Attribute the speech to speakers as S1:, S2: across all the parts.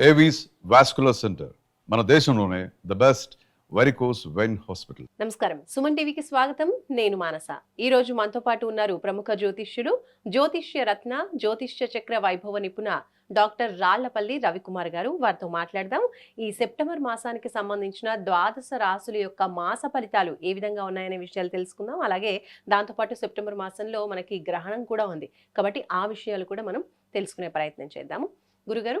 S1: Avis vascular centre మన దేశంలోనే the best varicose vein hospital
S2: నమస్కారం. సుమన్ టీవీకి స్వాగతం. నేను మానస. ఈ రోజు మనతో పాటు ఉన్నారు ప్రముఖ జ్యోతిష్యుడు జ్యోతిష్య రత్న జ్యోతిష్య చక్ర వైభవ నిపుణ డాక్టర్ రాళ్ళపల్లి రవికుమార్ గారు. వారితో మాట్లాడదాం. ఈ సెప్టెంబర్ మాసానికి సంబంధించిన ద్వాదశ రాసుల యొక్క మాస ఫలితాలు ఏ విధంగా ఉన్నాయనే విషయాలు తెలుసుకుందాం. అలాగే దాంతోపాటు సెప్టెంబర్ మాసంలో మనకి గ్రహణం కూడా ఉంది. కాబట్టి ఆ విషయాలు కూడా మనం తెలుసుకునే ప్రయత్నం చేద్దాము. గురుగారు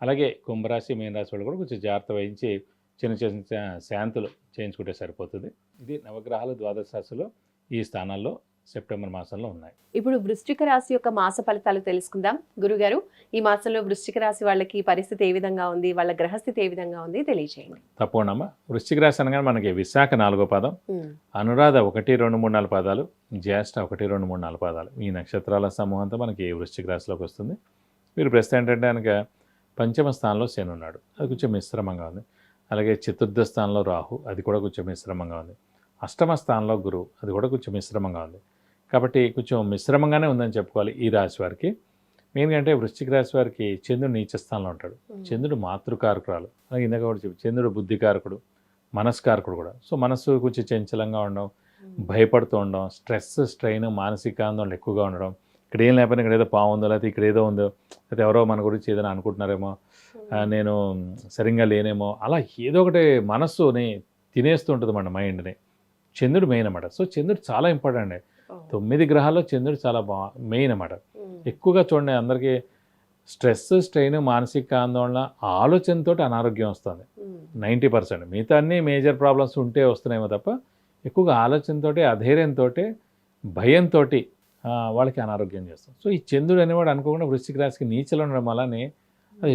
S3: అలాగే కుంభరాశి మీన రాశి వాళ్ళు కూడా కొంచెం జాగ్రత్త వహించి చిన్న చిన్న శాంతులు చేయించుకుంటే సరిపోతుంది. ఇది నవగ్రహాలు ద్వాదశ రాశిలో ఈ స్థానాల్లో సెప్టెంబర్ మాసంలో ఉన్నాయి.
S2: ఇప్పుడు వృశ్చిక రాశి యొక్క మాస ఫలితాలు తెలుసుకుందాం. గురుగారు ఈ మాసంలో వృశ్చిక రాశి వాళ్ళకి పరిస్థితి ఏ విధంగా ఉంది? వాళ్ళ గ్రహస్థితి ఏ విధంగా ఉంది? తెలియజేయండి
S3: తప్పకుండా. వృశ్చిక రాశి అనగానే మనకి విశాఖ నాలుగో పాదం అనురాధ ఒకటి రెండు మూడు నాలుగు పాదాలు జ్యేష్ఠ ఒకటి రెండు మూడు నాలుగు పాదాలు. ఈ నక్షత్రాల సమూహంతో మనకి వృశ్చిక రాశిలోకి వస్తుంది. వీరు ప్రస్తుతం ఏంటంటే కనుక పంచమ స్థానంలో శని ఉన్నాడు. అది కొంచెం మిశ్రమంగా ఉంది. అలాగే చతుర్థ స్థానంలో రాహు అది కూడా కొంచెం మిశ్రమంగా ఉంది. అష్టమ స్థానంలో గురువు అది కూడా కొంచెం మిశ్రమంగా ఉంది. కాబట్టి కొంచెం మిశ్రమంగానే ఉందని చెప్పుకోవాలి ఈ రాశి వారికి. మెయిన్గా అంటే వృశ్చిక రాశి వారికి చంద్రుడు నీచ స్థానంలో ఉంటాడు. చంద్రుడు మాతృకారకురాలు. అలాగే ఇందాక కూడా చెప్పి చంద్రుడు బుద్ధికారకుడు మనస్కారకుడు కూడా. సో మనస్సు కొంచెం చంచలంగా ఉండడం భయపడుతూ ఉండడం స్ట్రెస్ స్ట్రెయిన్ మానసిక ఆందోళన ఎక్కువగా ఉండడం ఇక్కడ ఏం లేకపోయినా ఇక్కడ ఏదో పావు ఉందో లేకపోతే ఇక్కడ ఏదో ఉందో లేకపోతే ఎవరో మన గురించి ఏదైనా అనుకుంటున్నారేమో ఆ, నేను సరిగ్గా లేనేమో అలా ఏదో ఒకటి మనస్సుని తినేస్తూ ఉంటుంది మన మైండ్ని. చంద్రుడు మెయిన్ అన్నమాట. సో చంద్రుడు చాలా ఇంపార్టెంట్ తొమ్మిది గ్రహాల్లో చంద్రుడు చాలా బా మెయిన్ అన్నమాట. ఎక్కువగా చూడండి అందరికీ స్ట్రెస్ స్ట్రెయిన్ మానసిక ఆందోళన ఆలోచనతో అనారోగ్యం వస్తుంది. Ninety percent. మిగతా అన్ని మేజర్ ప్రాబ్లమ్స్ ఉంటే వస్తున్నాయేమో తప్ప ఎక్కువగా ఆలోచనతో అధైర్యంతో భయంతో వాళ్ళకి అనారోగ్యం చేస్తాం. సో ఈ చంద్రుడు అనేవాడు అనుకోకుండా వృశ్చిక రాశికి నీచలో ఉండడం వల్లనే అది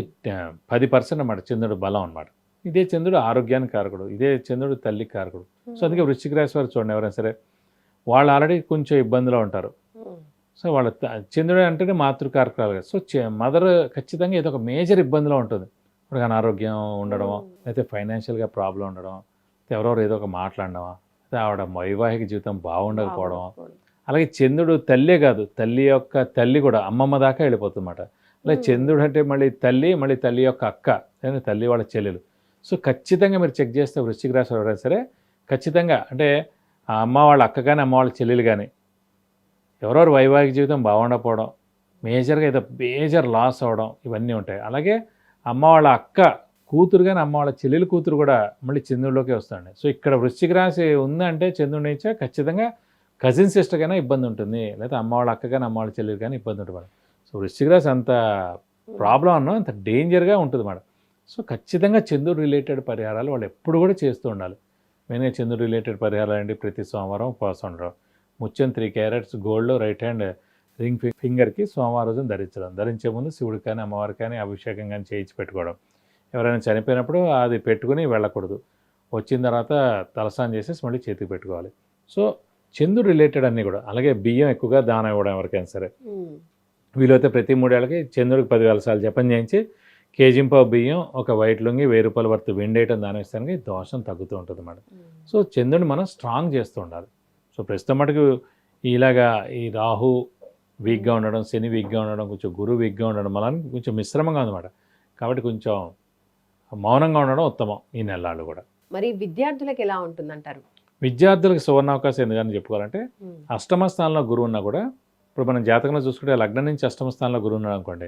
S3: పది పర్సెంట్ అన్నమాట చంద్రుడు బలం అన్నమాట. ఇదే చంద్రుడు ఆరోగ్యానికి కారకుడు ఇదే చంద్రుడు తల్లికి కారకుడు. సో అందుకే వృశ్చిక రాశి వారు చూడండి ఎవరైనా సరే వాళ్ళు ఆల్రెడీ కొంచెం ఇబ్బందిలో ఉంటారు. సో వాళ్ళ చంద్రుడు అంటేనే మాతృకారకురాలు కదా సో మదర్ ఖచ్చితంగా ఏదో ఒక మేజర్ ఇబ్బందిలో ఉంటుంది. ఇప్పుడు అనారోగ్యం ఉండడమో లేకపోతే ఫైనాన్షియల్గా ప్రాబ్లం ఉండడం లేకపోతే ఎవరెవరు ఏదో ఒక మాట్లాడడమా లేకపోతే ఆవిడ వైవాహిక జీవితం బాగుండకపోవడం. అలాగే చంద్రుడు తల్లే కాదు తల్లి యొక్క తల్లి కూడా అమ్మమ్మ దాకా వెళ్ళిపోతుందన్నమాట. అలాగే. చంద్రుడు అంటే మళ్ళీ తల్లి మళ్ళీ తల్లి యొక్క అక్క తల్లి వాళ్ళ చెల్లెలు. సో ఖచ్చితంగా మీరు చెక్ చేస్తే వృశ్చిక రాశి ఎవరైనా సరే ఖచ్చితంగా అంటే ఆ అమ్మ వాళ్ళ అక్క కానీ అమ్మ వాళ్ళ చెల్లెలు కానీ ఎవరెవరు వైవాహిక జీవితం బాగుండకపోవడం మేజర్గా ఏదో మేజర్ లాస్ అవ్వడం ఇవన్నీ ఉంటాయి. అలాగే అమ్మ వాళ్ళ అక్క కూతురు కానీ అమ్మ వాళ్ళ చెల్లెలు కూతురు కూడా మళ్ళీ చంద్రుడిలోకి వస్తాండి సో ఇక్కడ వృశ్చిక రాశి ఉందంటే చంద్రుడి నుంచే ఖచ్చితంగా కజిన్ సిస్టర్ కైనా ఇబ్బంది ఉంటుంది. లేకపోతే అమ్మ వాళ్ళ అక్క కానీ అమ్మ వాళ్ళ చెల్లెలు కానీ ఇబ్బంది ఉంటుంది మేడం. సో వృశ్చిక రాశి అంత ప్రాబ్లం అన్నా అంత డేంజర్గా ఉంటుంది మేడం. సో ఖచ్చితంగా చంద్రుడు రిలేటెడ్ పరిహారాలు వాళ్ళు ఎప్పుడు కూడా చేస్తూ ఉండాలి. మెయిన్గా చంద్రుడు రిలేటెడ్ పరిహారాలు అంటే ప్రతి సోమవారం ఉపవాసం ఉండడం. ముత్యం three carats gold right hand ring ఫింగర్కి సోమవారం రోజున ధరించడం. ధరించే ముందు శివుడికి కానీ అమ్మవారికి కానీ అభిషేకం కానీ చేయించి పెట్టుకోవడం. ఎవరైనా చనిపోయినప్పుడు అది పెట్టుకుని వెళ్ళకూడదు. వచ్చిన తర్వాత తలసాన్ చేసేసి మళ్ళీ చేతికి పెట్టుకోవాలి. సో చంద్రుడు రిలేటెడ్ అన్నీ కూడా. అలాగే బియ్యం ఎక్కువగా దానం ఇవ్వడం ఎవరికైనా సరే. వీలైతే ప్రతి మూడేళ్ళకి చంద్రుడికి పదివేల సార్లు జపం చేయించి కేజింపావు బియ్యం ఒక వైట్ లొంగి వెయ్యి రూపాయల వర్త్ వెండేయటం దాని ఇస్తానికి దోషం తగ్గుతూ ఉంటుంది అన్నమాట సో చంద్రుడిని మనం స్ట్రాంగ్ చేస్తూ ఉండాలి. సో ప్రస్తుతం మటుకు ఇలాగా ఈ రాహు వీక్గా ఉండడం శని వీక్గా ఉండడం కొంచెం గురువు వీక్గా ఉండడం వల్ల కొంచెం మిశ్రమంగా ఉందన్నమాట కాబట్టి కొంచెం మౌనంగా ఉండడం ఉత్తమం ఈ నెలలు కూడా.
S2: మరి విద్యార్థులకు ఎలా ఉంటుందంటారు?
S3: విద్యార్థులకు సువర్ణావకాశం ఎందుకని చెప్పుకోవాలంటే అష్టమ స్థానంలో గురువు ఉన్నా కూడా ఇప్పుడు మనం జాతకంలో చూసుకుంటే లగ్నం నుంచి అష్టమ స్థానంలో గురువు ఉన్నాడు అనుకోండి.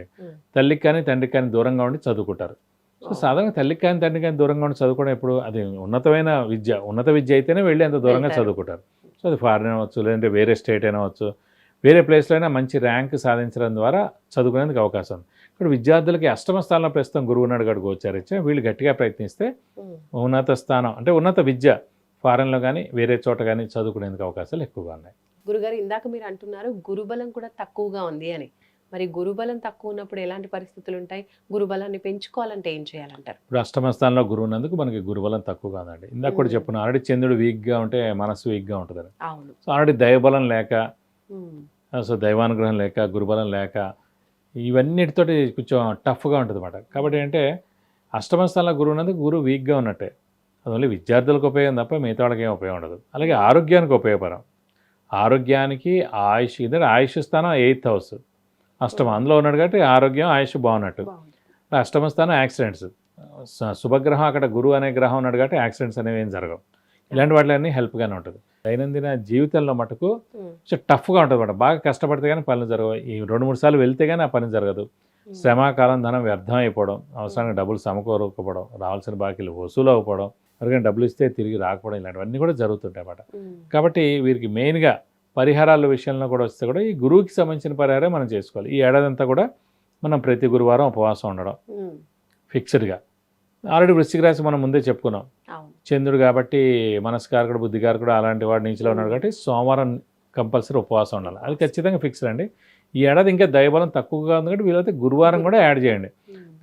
S3: తల్లికి కానీ తండ్రికి కానీ దూరంగా ఉండి చదువుకుంటారు. సో సాధారణంగా తల్లికి కానీ తండ్రికి కానీ దూరంగా ఉండి చదువుకోవడం ఎప్పుడు అది ఉన్నతమైన విద్య ఉన్నత విద్య అయితేనే వెళ్ళి అంత దూరంగా. చదువుకుంటారు. సో అది ఫారిన్ అవ్వచ్చు లేదంటే వేరే స్టేట్ అయినా అవ్వచ్చు వేరే ప్లేస్లో అయినా మంచి ర్యాంక్ సాధించడం ద్వారా చదువుకునేందుకు అవకాశం. ఉంది ఇప్పుడు విద్యార్థులకి అష్టమ స్థానంలో ప్రస్తుతం గురువు ఉన్నాడు గడు గోచారిచ్చా వీళ్ళు గట్టిగా ప్రయత్నిస్తే ఉన్నత స్థానం అంటే ఉన్నత విద్య ఫారెన్లో కానీ వేరే చోట కానీ చదువుకునేందుకు అవకాశాలు ఎక్కువగా ఉన్నాయి.
S2: గురుగారు ఇందాక మీరు అంటున్నారు గురుబలం కూడా తక్కువగా ఉంది అని. మరి గురుబలం తక్కువ ఉన్నప్పుడు ఎలాంటి పరిస్థితులు ఉంటాయి? గురుబలాన్ని పెంచుకోవాలంటే ఏం చేయాలంటారు?
S3: ఇప్పుడు అష్టమ స్థానంలో గురువు ఉన్నందుకు మనకి గురుబలం తక్కువగా ఉందండి. ఇందాక కూడా
S2: మ్మ్.
S3: చెప్పుకున్నాను ఆల్రెడీ చంద్రుడు వీక్గా ఉంటే మనసు వీక్గా ఉంటుంది
S2: అవును.
S3: సో ఆల్రెడీ దైవబలం లేక సో దైవానుగ్రహం లేక గురుబలం లేక ఇవన్నిటితోటి కొంచెం టఫ్గా ఉంటుంది అన్నమాట కాబట్టి అంటే అష్టమ స్థానంలో గురువు ఉన్నందుకు గురువు వీక్గా ఉన్నట్టే. అది ఓన్లీ విద్యార్థులకు ఉపయోగం తప్ప మిగతా వాళ్ళకి ఏం ఉపయోగం ఉండదు. అలాగే ఆరోగ్యానికి ఉపయోగపరం. ఆరోగ్యానికి ఆయుష్ ఇదే ఆయుష్ స్థానం ఎయిత్ హౌస్. అష్టమ. అందులో ఉన్నాడు కాబట్టి ఆరోగ్యం ఆయుష్ బాగున్నట్టు. అష్టమ స్థానం యాక్సిడెంట్స్. శుభగ్రహం అక్కడ గురువు అనే గ్రహం ఉన్నాడు కాబట్టి యాక్సిడెంట్స్ అనేవి ఏం జరగవు. ఇలాంటి వాటిలన్నీ హెల్ప్గానే ఉంటుంది. దైనందిన జీవితంలో మటుకు టఫ్గా ఉంటుంది అనమాట బాగా కష్టపడితే కానీ పనులు జరగవు. ఈ రెండు మూడు సార్లు వెళ్తే కానీ ఆ పని జరగదు.
S2: ఉమ్,
S3: శ్రమ కాలం ధనం వ్యర్థం అయిపోవడం అవసరానికి డబ్బులు సమకూరకపోవడం రావాల్సిన బాకీలు వసూలు అవ్వకపోవడం ఎవరికైనా డబ్బులు ఇస్తే తిరిగి రాకపోవడం ఇలాంటివన్నీ కూడా జరుగుతుంటాయి అన్నమాట. కాబట్టి వీరికి మెయిన్గా పరిహారాల విషయంలో కూడా వస్తే కూడా ఈ గురువుకి సంబంధించిన పరిహారం మనం చేసుకోవాలి. ఈ ఏడాది అంతా కూడా మనం ప్రతి గురువారం ఉపవాసం ఉండడం. ఫిక్స్డ్గా ఆల్రెడీ వృశ్చిక రాశి మనం ముందే చెప్పుకున్నాం. చంద్రుడు కాబట్టి మనస్కారకుడు బుద్ధికారకుడు అలాంటి వాడు నీచిలో ఉన్నాడు కాబట్టి సోమవారం కంపల్సరీ ఉపవాసం ఉండాలి. అది ఖచ్చితంగా ఫిక్స్ అండి ఈ ఏడాది ఇంకా దైవబలం తక్కువగా ఉంది కాబట్టి వీలైతే గురువారం కూడా యాడ్ చేయండి.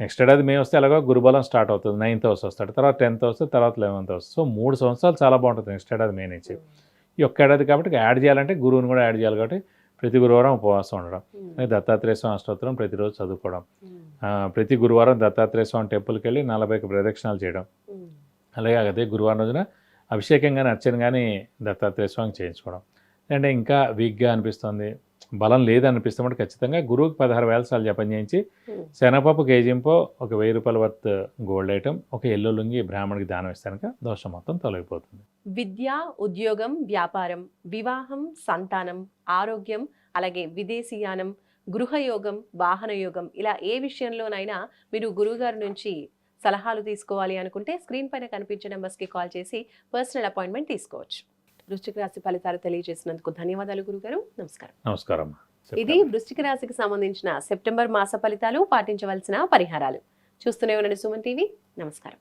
S3: నెక్స్ట్ ఏడాది మే వస్తే ఎలాగో గురుబలం స్టార్ట్ అవుతుంది. నైన్త్ హౌస్ వస్తాడు తర్వాత టెన్త్ వస్తే తర్వాత లెవెన్త్ హౌస్. సో మూడు సంవత్సరాలు చాలా బాగుంటుంది నెక్స్ట్ ఏడాది మే నుంచి. ఈ ఒక్క ఏడాది కాబట్టి యాడ్ చేయాలంటే గురువుని కూడా యాడ్ చేయాలి కాబట్టి ప్రతి గురువారం ఉపవాసం ఉండడం. అలాగే దత్తాత్రేయ స్వామి అష్టోత్తరం ప్రతిరోజు చదువుకోవడం. ఆ, ప్రతి గురువారం దత్తాత్రేయ స్వామి టెంపుల్కి వెళ్ళి నలభై ఒక్క ప్రదక్షిణాలు చేయడం. అలాగే అదే గురువారం రోజున అభిషేకం కానీ అర్చన కానీ దత్తాత్రేయ స్వామికి చేయించుకోవడం. అంటే ఇంకా వీక్గా అనిపిస్తుంది. బలం లేదనిపిస్తున్నప్పుడు ఖచ్చితంగా గురువుకి పదహారు వేల సార్లు జపం చేయించి శనగపప్పు కేజీంపో ఒక వెయ్యి రూపాయల వర్త్ గోల్డ్ ఐటమ్ ఒక ఎల్లో లుంగి బ్రాహ్మణికి దానం ఇస్తానుక దోషం మొత్తం తొలగిపోతుంది.
S2: విద్య ఉద్యోగం వ్యాపారం వివాహం సంతానం ఆరోగ్యం అలాగే విదేశీయానం గృహయోగం వాహనయోగం ఇలా ఏ విషయంలోనైనా మీరు గురువుగారి నుంచి సలహాలు తీసుకోవాలి అనుకుంటే స్క్రీన్ పైన కనిపించే నెంబర్స్కి కాల్ చేసి పర్సనల్ అపాయింట్మెంట్ తీసుకోవచ్చు. వృశ్చిక రాశి ఫలితాలు తెలియజేసినందుకు ధన్యవాదాలు గురుగారు. నమస్కారం.
S3: నమస్కారం.
S2: ఇది వృశ్చిక రాశికి సంబంధించిన సెప్టెంబర్ మాస ఫలితాలు పాటించవలసిన పరిహారాలు. చూస్తూనే ఉండండి సుమన్ టీవీ. నమస్కారం.